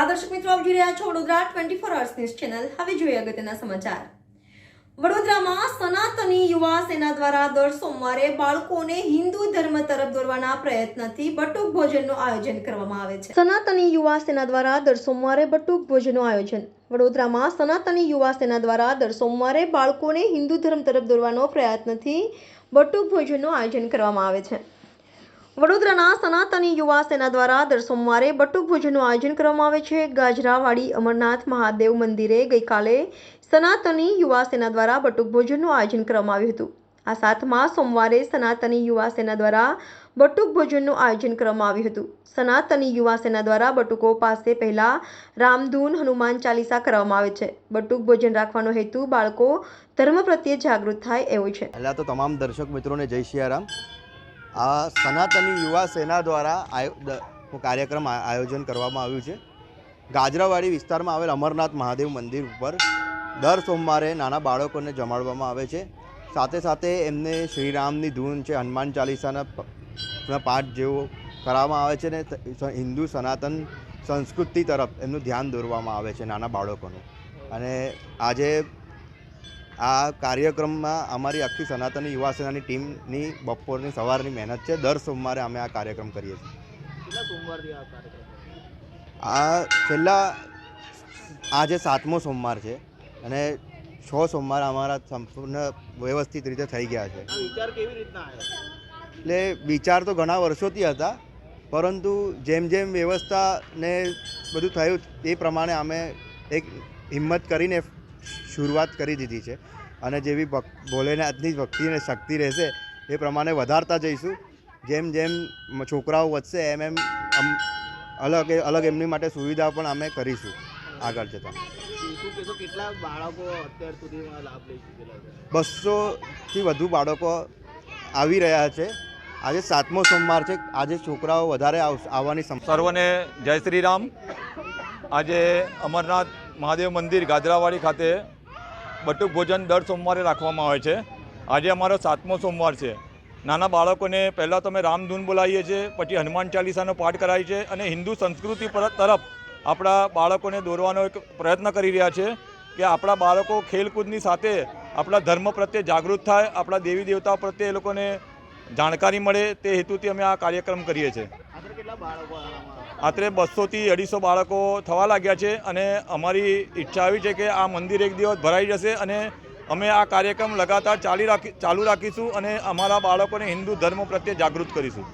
રહ્યા છો Vadodara twenty four hours news channel હવે જોઈએ અગત્યના સમાચાર. વડોદરામાં સનાતની યુવા સેના દ્વારા દર સોમવારે બાળકોને હિન્દુ ધર્મ તરફ દોરવાના પ્રયત્નથી બટુક ભોજનનું આયોજન કરવામાં આવે છે. સનાતની યુવા સેના દ્વારા દર સોમવારે બટુક ભોજનનું આયોજન. વડોદરામાં સનાતની યુવા સેના દ્વારા દર સોમવારે બાળકોને હિન્દુ ધર્મ તરફ દોરવાનો પ્રયત્નથી બટુક ભોજનનું આયોજન કરવામાં આવે છે. વડોદરાના સનાતની યુવા સેના દ્વારા દર સોમવારે બટુક ભોજનનું આયોજન કરવામાં આવે છે. ગાજરાવાડી અમરનાથ મહાદેવ મંદિરે ગઈકાલે સનાતની યુવા સેના દ્વારા બટુક ભોજનનું આયોજન કરવામાં આવ્યું હતું. આ સાતમા સોમવારે સનાતની યુવા સેના દ્વારા બટુક ભોજનનું આયોજન કરવામાં આવ્યું હતું. સનાતની યુવા સેના દ્વારા બટુકો પાસે પહેલા રામધૂન હનુમાન ચાલીસા કરવામાં આવે છે. બટુક ભોજન રાખવાનો હેતુ બાળકો ધર્મ પ્રત્યે જાગૃત થાય એવો છે. પહેલાં તો તમામ દર્શક મિત્રોને જય સિયારામ સનાતની યુવા સેના દ્વારા આયો કાર્યક્રમ આયોજન કરવામાં આવ્યું છે. ગાજરાવાડી વિસ્તારમાં આવેલ અમરનાથ મહાદેવ મંદિર ઉપર દર સોમવારે નાના બાળકોને જમાડવામાં આવે છે. સાથે સાથે એમને શ્રીરામની ધૂન છે, હનુમાન ચાલીસાના પાઠ જેવો કરવામાં આવે છે ને હિન્દુ સનાતન સંસ્કૃતિ તરફ એમનું ધ્યાન દોરવામાં આવે છે નાના બાળકોનું. અને આજે આ કાર્યક્રમમાં અમારી આખી સનાતની યુવા સેનાની ટીમની બપોરની સવારની મહેનત છે. દર સોમવારે અમે આ કાર્યક્રમ કરીએ છીએ. આ છેલ્લા આજે સાતમો સોમવાર છે અને છ સોમવાર અમારા સંપૂર્ણ વ્યવસ્થિત રીતે થઈ ગયા છે. એટલે વિચાર તો ઘણા વર્ષોથી હતા પરંતુ જેમ જેમ વ્યવસ્થાને બધું થયું એ પ્રમાણે અમે એક હિંમત કરીને શરૂઆત કરી દીધી છે. અને જેવી ભક ભોલેનાથની ભક્તિ અને શક્તિ રહેશે એ પ્રમાણે વધારતા જઈશું. જેમ જેમ છોકરાઓ વધશે એમ એમ અલગ અલગ એમની માટે સુવિધા પણ અમે કરીશું. આગળ જતાં. કેટલા બસોથી વધુ બાળકો આવી રહ્યા છે. આજે સાતમો સોમવાર છે. આજે છોકરાઓ વધારે આવ- આવવાની સર્વને જય શ્રી રામ. આજે અમરનાથ મહાદેવ મંદિર ગાજરાવાડી ખાતે બટુક ભોજન દર સોમવારે રાખવામાં આવે છે. આજે અમારો સાતમો સોમવાર છે. નાના બાળકોને પહેલાં તો અમે રામધૂન બોલાવીએ છીએ, પછી હનુમાન ચાલીસાનો પાઠ કરાવીએ છીએ અને હિન્દુ સંસ્કૃતિ પર- તરફ આપણા બાળકોને દોરવાનો એક પ્રયત્ન કરી રહ્યા છે કે આપણા બાળકો ખેલકૂદની સાથે આપણા ધર્મ પ્રત્યે જાગૃત થાય, આપણા દેવી દેવતા પ્રત્યે એ લોકોને જાણકારી મળે તે હેતુથી અમે આ કાર્યક્રમ કરીએ છીએ આખરે કેટલા બાળકો આમાં આશરે બસોથી અઢીસો બાળકો થવા લાગ્યા છે અને અમારી ઈચ્છા આવી છે કે આ મંદિર એક દિવસ ભરાઈ જશે અને અમે આ કાર્યક્રમ લગાતાર ચાલી રાખી ચાલુ રાખીશું અને અમારા બાળકોને હિન્દુ ધર્મ પ્રત્યે જાગૃત કરીશું.